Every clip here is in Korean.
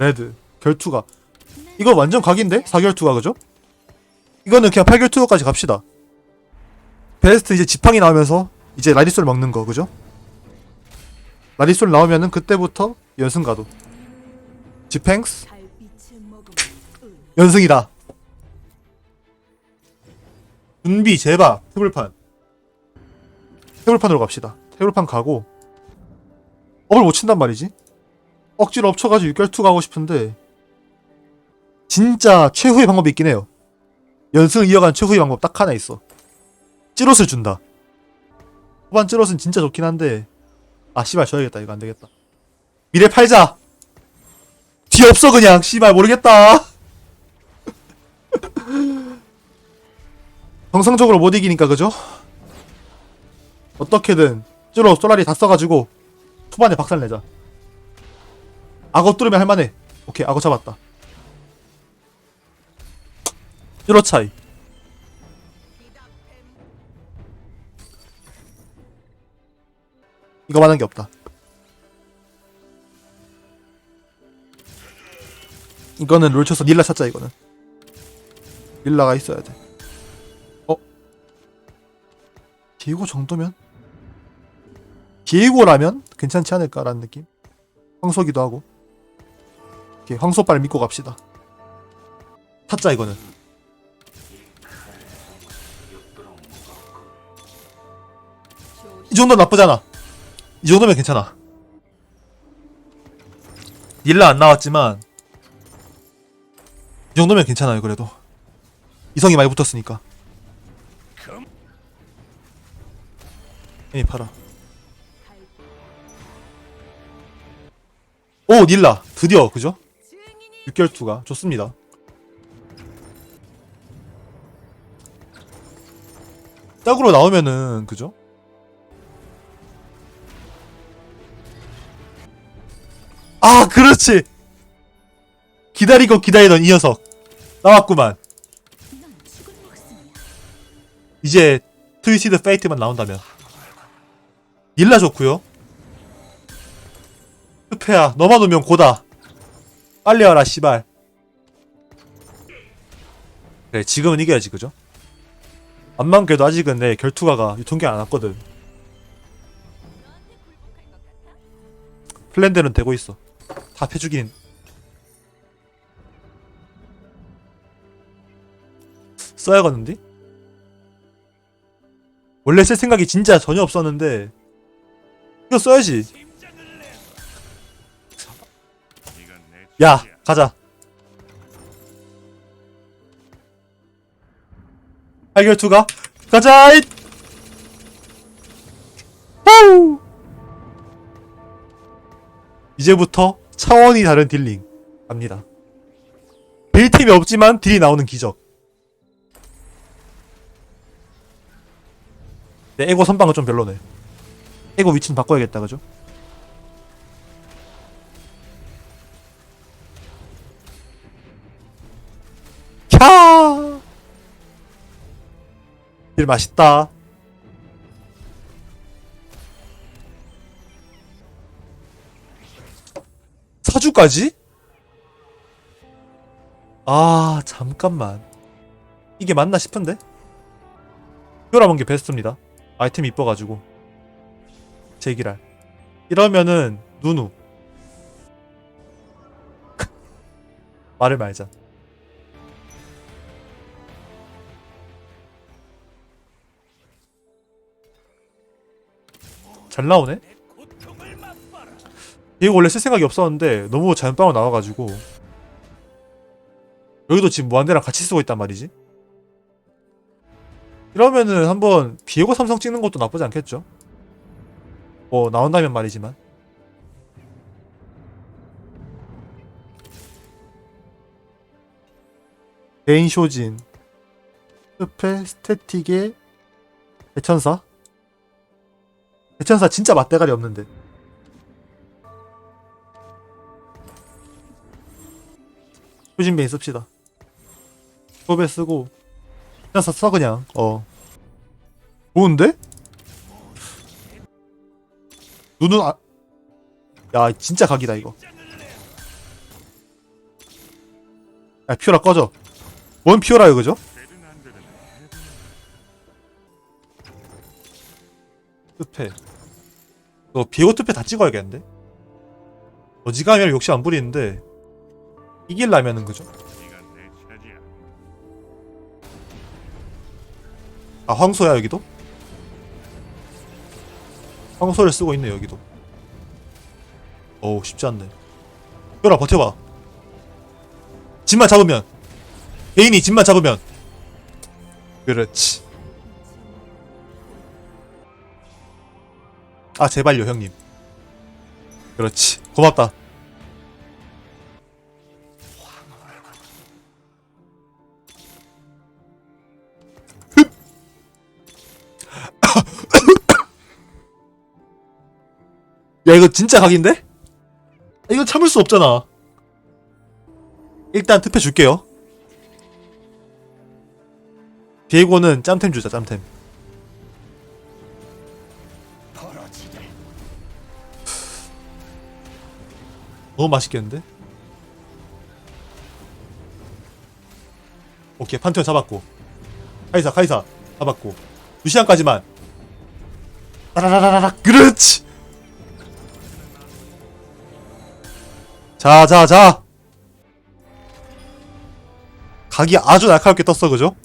레드. 결투가. 이거 완전 각인데? 4결투가 그죠? 이거는 그냥 8결투까지 갑시다. 베스트 이제 지팡이 나오면서 이제 라리솔 먹는 거 그죠? 라리솔 나오면은 그때부터 연승 가도. 지팽스? 연승이다. 준비 제바 태블판. 태블판으로 갑시다. 태블판 가고. 업을 못 친단 말이지 억지로 엎쳐가지고 6결투 가고 싶은데 진짜 최후의 방법이 있긴 해요. 연승을 이어간 최후의 방법 딱 하나 있어. 찌롯을 준다. 후반 찌롯은 진짜 좋긴 한데 아 씨발 져야겠다. 이거 안되겠다. 미래 팔자! 뒤 없어 그냥. 씨발 모르겠다. 정상적으로 못 이기니까 그죠? 어떻게든 찌로 쏘라리 다 써가지고 초반에 박살내자 악어 뚫으면 할만해. 오케이 악어 잡았다. 찌로 차이. 이거만한 게 없다. 이거는 롤 쳐서 닐라 찾자 이거는. 닐라가 있어야 돼. 어? 디에고 정도면? 디에고라면 괜찮지 않을까라는 느낌? 황소기도 하고 오케이 황소 빨 믿고 갑시다. 타짜 이거는. 이 정도 나쁘잖아. 이 정도면 괜찮아. 닐라 안 나왔지만 이 정도면 괜찮아요 그래도. 이성이 많이 붙었으니까. 에이 팔아. 오 닐라. 드디어 그죠? 6결투가 좋습니다. 짝으로 나오면은 그죠? 아 그렇지! 기다리고 기다리던 이 녀석. 나왔구만. 이제 트위시드 페이트만 나온다면. 일라 좋구요. 흡해야 너만 오면 고다 빨리 와라 씨발. 그래 지금은 이겨야지 그죠? 암만 그래도 아직은 내 결투가가 유통기 안 왔거든. 플랜대는 되고 있어. 다 패주긴. 써야겠는데? 원래 쓸 생각이 진짜 전혀 없었는데 이거 써야지 야 가자 할결투가 가자 잇! 이제부터 차원이 다른 딜링 갑니다 빌팀이 없지만 딜이 나오는 기적 내 에고 선방은 좀 별로네. 에고 위치는 바꿔야겠다, 그죠? 일 맛있다. 사주까지? 아, 잠깐만. 이게 맞나 싶은데? 뼈라본 게 베스트입니다. 아이템 이뻐가지고 제기랄 이러면은 누누 말을 말자 잘 나오네? 이거 원래 쓸 생각이 없었는데 너무 자연빵으로 나와가지고 여기도 지금 무한대랑 같이 쓰고 있단 말이지? 이러면은 한번 비에고 삼성 찍는 것도 나쁘지 않겠죠? 뭐 나온다면 말이지만. 개인 쇼진 숲의 스태틱의 대천사 대천사 진짜 맛대가리 없는데. 쇼진 베인 씁시다. 소배 쓰고 그냥 써, 써 그냥. 어. 좋은데? 눈은 아... 야 진짜 각이다 이거. 아 피오라 꺼져. 뭔 피오라요 그죠? 투패 너 비오 투패 다 찍어야겠는데? 어지간하면 욕심 안 부리는데 이길라면은 그죠? 아 황소야 여기도? 황소를 쓰고 있네 여기도 어우 쉽지 않네 뼈라 버텨봐 집만 잡으면 개인이 집만 잡으면 그렇지 아 제발요 형님. 그렇지. 고맙다. 야 이거 진짜 각인데? 이거 참을 수 없잖아. 일단 특패 줄게요. 비에고는 짬템 주자 짬템 너무 맛있겠는데? 오케이 판테온 잡았고. 카이사 카이사 잡았고. 루시안까지만. 따라라라라. 그렇지! 자자자. 각이 아주 날카롭게 떴어 그죠?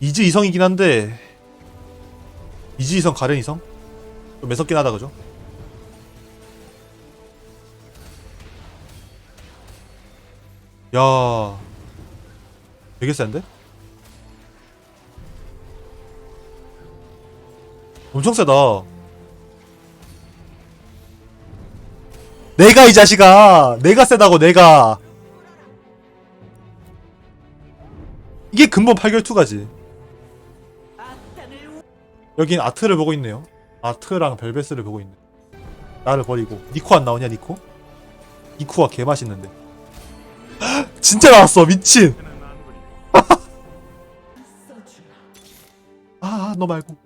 이즈 이성이긴 한데 이즈 이성 가련 이성? 좀 매섭긴 하다 그죠? 야 되게 센데? 엄청 세다 내가 이 자식아 내가 세다고 내가 이게 근본 8결투가지 여긴 아트를 보고 있네요. 아트랑 벨베스를 보고 있네. 나를 버리고. 니코 안 나오냐 니코? 니코가 개 맛있는데. 진짜 나왔어 미친! 아 너 말고.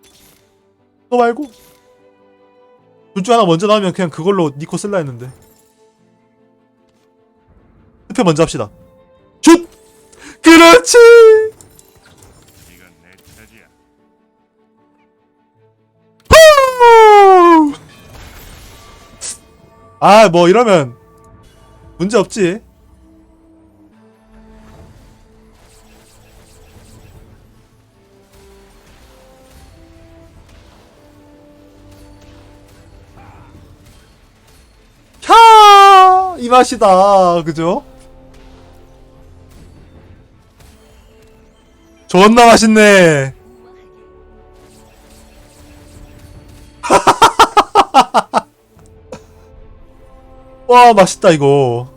너 말고. 둘 중 하나 먼저 나오면 그냥 그걸로 니코 쓸라 했는데. 투표 먼저 합시다. 슛! 그렇지! 아, 뭐 이러면 문제 없지. 캬! 이 맛이다. 그죠? 존나 맛있네. 와 맛있다 이거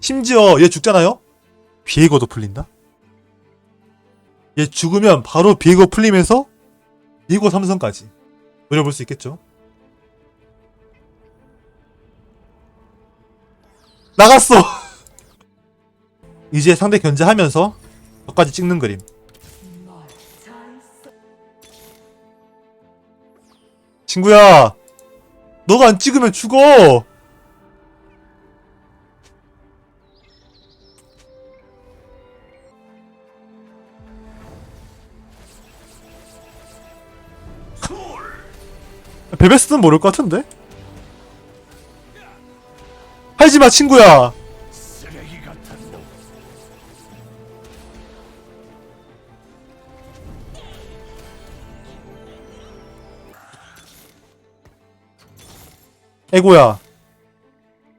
심지어 얘 죽잖아요? 비에고도 풀린다? 얘 죽으면 바로 비에고 풀리면서 비에고 삼성까지 노려볼 수 있겠죠? 나갔어! 이제 상대 견제하면서 저까지 찍는 그림 친구야 너가 안 찍으면 죽어 베베스는 모를 것 같은데? 하지마 친구야. 에고야.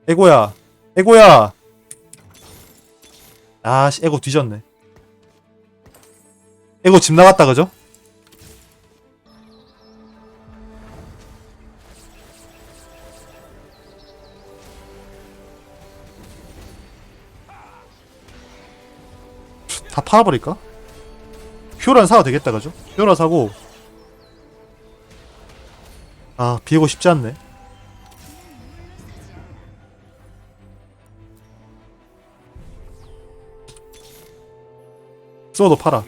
에고야. 에고야. 아씨 에고 뒤졌네. 에고 집 나갔다 그죠? 팔아버릴까? 효란 사도 되겠다 그죠? 효란 사고 아 비고 싶지 않네 쏘도 팔아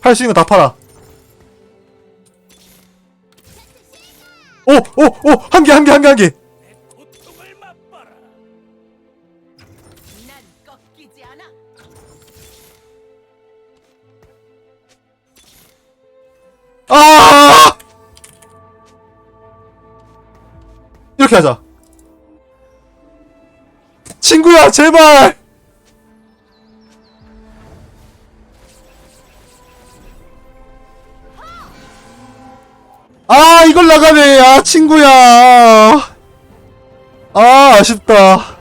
팔 수 있는 거 다 팔아 오! 오! 오! 한 개! 한 개! 한 개! 한 개! 아! 이렇게 하자. 친구야, 제발! 아, 이걸 나가네. 아, 친구야. 아, 아쉽다.